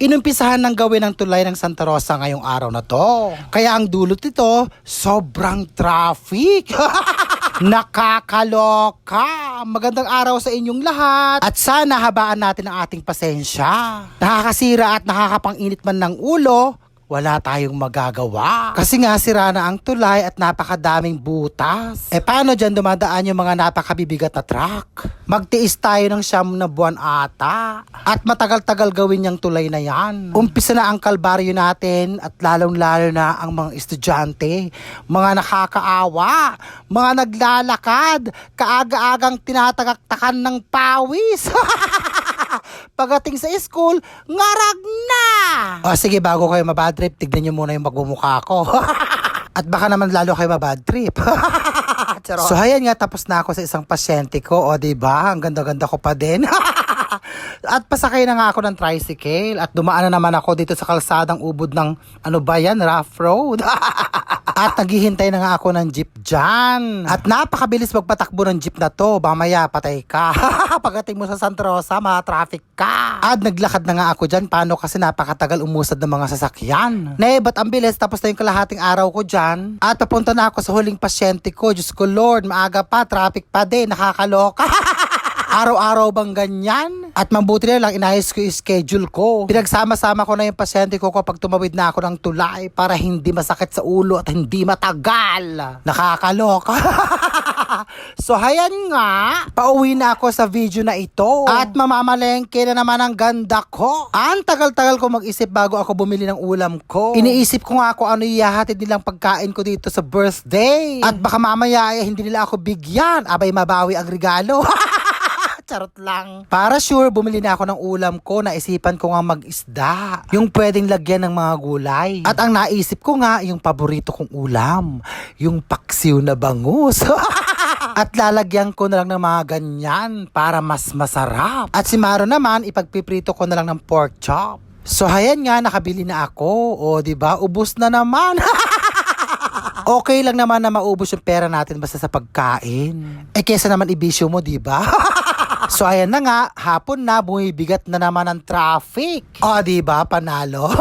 Inumpisahan ng gawin ng tulay ng Santa Rosa ngayong araw na to. Kaya ang dulot nito, sobrang traffic. Nakakaloka! Magandang araw sa inyong lahat at sana habaan natin ang ating pasensya. Nakakasira at nakakapanginit man ng ulo, wala tayong magagawa. Kasi nga sira na ang tulay at napakadaming butas. E paano dyan dumadaan yung mga napakabibigat na truck? Magtiis tayo ng siyam na buwan ata. At matagal-tagal gawin yung tulay na yan. Umpisa na ang kalbaryo natin at lalong-lalo na ang mga estudyante. Mga nakakaawa, mga naglalakad, kaaga-agang tinatagaktakan ng pawis. Pagating sa school, ngarag na! O sige, bago kayo mabad trip, tignan nyo muna yung magmumukha ko. At baka naman lalo kayo mabad trip. So ayan nga, tapos na ako sa isang pasyente ko. O, di ba Ang ganda-ganda ko pa din. at pasakay na nga ako ng tricycle at dumaan na naman ako dito sa kalsadang ubod ng ano ba yan, rough road. At naghihintay na nga ako ng jeep dyan. At napakabilis magpatakbo ng jeep na to. Mamaya, patay ka. Pagdating mo sa Santa Rosa, traffic ka. At naglakad na nga ako dyan. Paano kasi napakatagal umusad ng mga sasakyan. Ne, ba't ang bilis? Tapos na yung kalahating araw ko dyan. At papunta na ako sa huling pasyente ko. Diyos ko Lord, maaga pa, traffic pa din. Nakakaloka. Araw-araw bang ganyan? At mabuti na lang inayos ko yung schedule ko. Pinagsama-sama ko na yung pasyente ko kapag tumawid na ako ng tulay para hindi masakit sa ulo at hindi matagal. Nakakaloka. so hayan nga, pauwi na ako sa video na ito. At mamamalengke na naman ang ganda ko. Ang tagal-tagal ko mag-isip bago ako bumili ng ulam ko. Iniisip ko nga kung ano iyahatid nilang pagkain ko dito sa birthday. At baka mamaya eh, hindi nila ako bigyan. Abay mabawi ang regalo. Charot lang. Para sure, bumili na ako ng ulam ko. Naisipan ko nga mag-isda. Yung pwedeng lagyan ng mga gulay. At ang naisip ko nga, yung paborito kong ulam. Yung paksiw na bangus. At lalagyan ko na lang ng mga ganyan para mas masarap. At si Maro naman, ipagpiprito ko na lang ng pork chop. So hayan nga, nakabili na ako. O, ba Ubus na naman. okay lang naman na maubos yung pera natin basta sa pagkain. Eh, kesa naman ibisyo mo, di ba? So ayan na nga, hapon na bumibigat na naman ang traffic. O di ba panalo?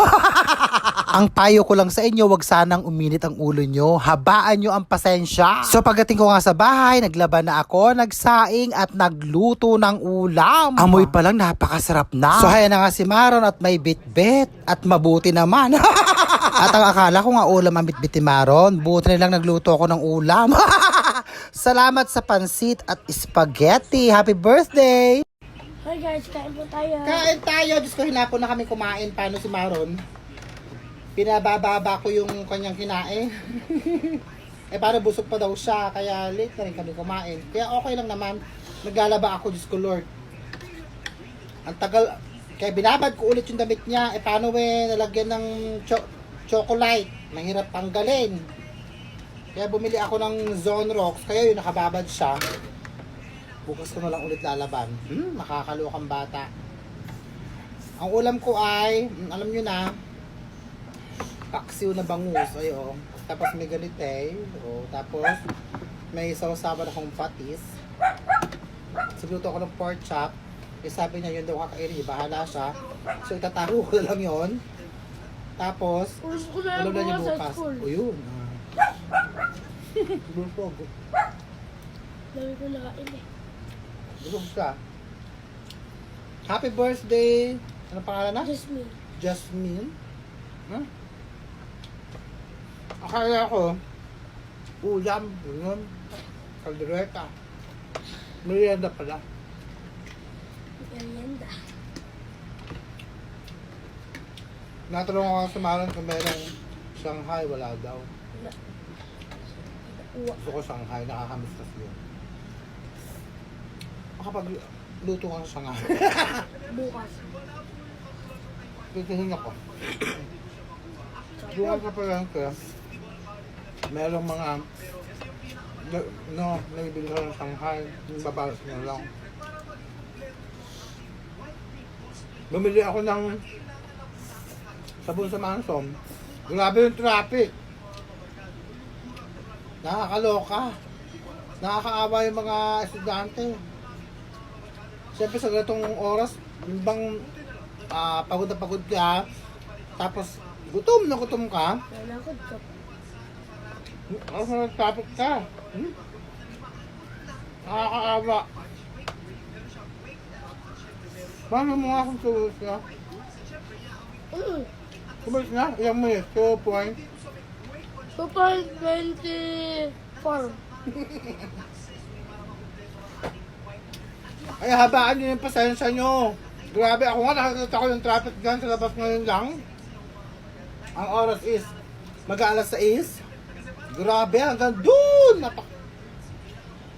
ang payo ko lang sa inyo, wag sanang uminit ang ulo nyo. Habaan nyo ang pasensya. So pagdating ko nga sa bahay, naglaban na ako, nagsaing at nagluto ng ulam. Amoy pa lang napakasarap na. So ayan na nga si Maron at may bit-bit at mabuti naman. at ang akala ko nga ulam ang bit-bit ni Maron, buti na lang nagluto ako ng ulam. Salamat sa pansit at spaghetti. Happy birthday! Hi guys, kain po tayo. Kain tayo. Diyos ko, hinapon na kami kumain. Paano si Maron? Pinabababa ko yung kanyang kinain. eh, para busog pa daw siya. Kaya late na rin kami kumain. Kaya okay lang naman. Naglalaba ako, Diyos ko Lord. Ang tagal. Kaya binabad ko ulit yung damit niya. Eh, paano eh, nalagyan ng cho- chocolate. Mahirap tanggalin. Kaya bumili ako ng Zone Rocks. Kaya yun, nakababad siya. Bukas ko na lang ulit lalaban. Hmm, makakalukang bata. Ang ulam ko ay, mm, alam nyo na, paksiw na bangus. Ay, oh. Tapos may ganite. Oh. Tapos, may sausawan akong patis. Sigluto ako ng pork chop. Eh, sabi niya, yun daw kakainin. Bahala siya. So, itataro ko na lang yun. Tapos, na ulam na niya bukas. O, yun. Ah. Busog. Dami ko nakain eh. Busog ka. Happy birthday! Ano pangalan na? Me. Jasmine? Huh? Akala ko, ulam, yun, kaldereta. Merienda pala. Merienda. Natanong ako sa Maron kung merong Shanghai, wala daw. Gusto ko Shanghai, nakakamiss kasi yun. Makapag luto ka sa Shanghai, Bukas. titihin ako. Bukas na pala kaya, merong mga no, nabibili ko ng Shanghai, yung babalas na lang. Bumili ako ng sabon sa Mansom. Grabe yung traffic. Nakakaloka. Nakakaawa yung mga estudyante. Siyempre sa ganitong oras, yung bang ah, pagod na pagod ka, tapos gutom na gutom ka, Nalakad ka. Nagtapos ka. Hmm? Nakakaawa. Paano mo nga kung tulos ka? Mm. Kumalis na? Ilang minutes? 2 point? 2.24. Ay, habaan nyo yung pasensya nyo. Grabe, ako nga nakakita ko yung traffic dyan sa labas ngayon lang. Ang oras is mag-aalas 6. Grabe, hanggang doon! Napak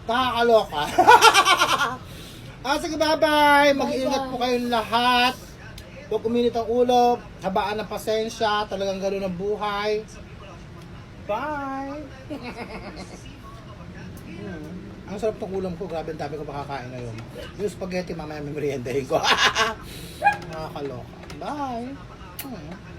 Nakakaloka. ah, sige, bye-bye! Mag-iingat po kayong lahat. Huwag uminit ang ulo. Habaan ng pasensya. Talagang gano'n ang buhay. Bye! Hmm. Ang sarap ng ulam ko, grabe ang dami ko makakain ngayon. Yung spaghetti mamaya may meriendahin ko. Nakakaloka. Bye! Hmm.